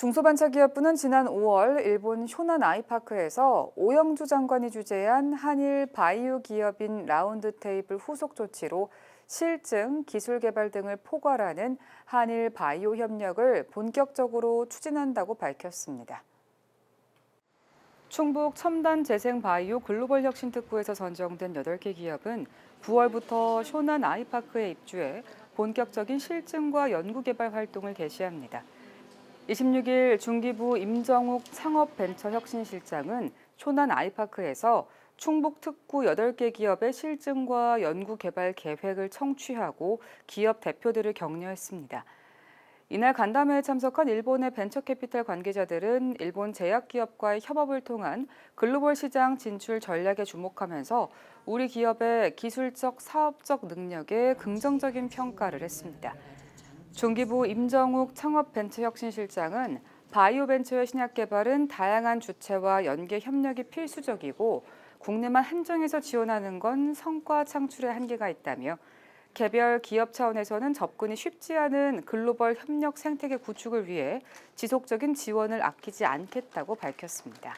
중소벤처기업부는 지난 5월 일본 효난 아이파크에서 오영주 장관이 주재한 한일 바이오 기업인 라운드 테이블 후속 조치로 실증, 기술 개발 등을 포괄하는 한일 바이오 협력을 본격적으로 추진한다고 밝혔습니다. 충북 첨단 재생 바이오 글로벌 혁신 특구에서 선정된 8개 기업은 9월부터 쇼난 아이파크에 입주해 본격적인 실증과 연구 개발 활동을 개시합니다. 26일 중기부 임정욱 창업벤처혁신실장은 쇼난 아이파크에서 충북 특구 8개 기업의 실증과 연구 개발 계획을 청취하고 기업 대표들을 격려했습니다. 이날 간담회에 참석한 일본의 벤처캐피탈 관계자들은 일본 제약기업과의 협업을 통한 글로벌 시장 진출 전략에 주목하면서 우리 기업의 기술적 사업적 능력에 긍정적인 평가를 했습니다. 중기부 임정욱 창업벤처혁신실장은 바이오 벤처의 신약 개발은 다양한 주체와 연계 협력이 필수적이고 국내만 한정해서 지원하는 건 성과 창출에 한계가 있다며 개별 기업 차원에서는 접근이 쉽지 않은 글로벌 협력 생태계 구축을 위해 지속적인 지원을 아끼지 않겠다고 밝혔습니다.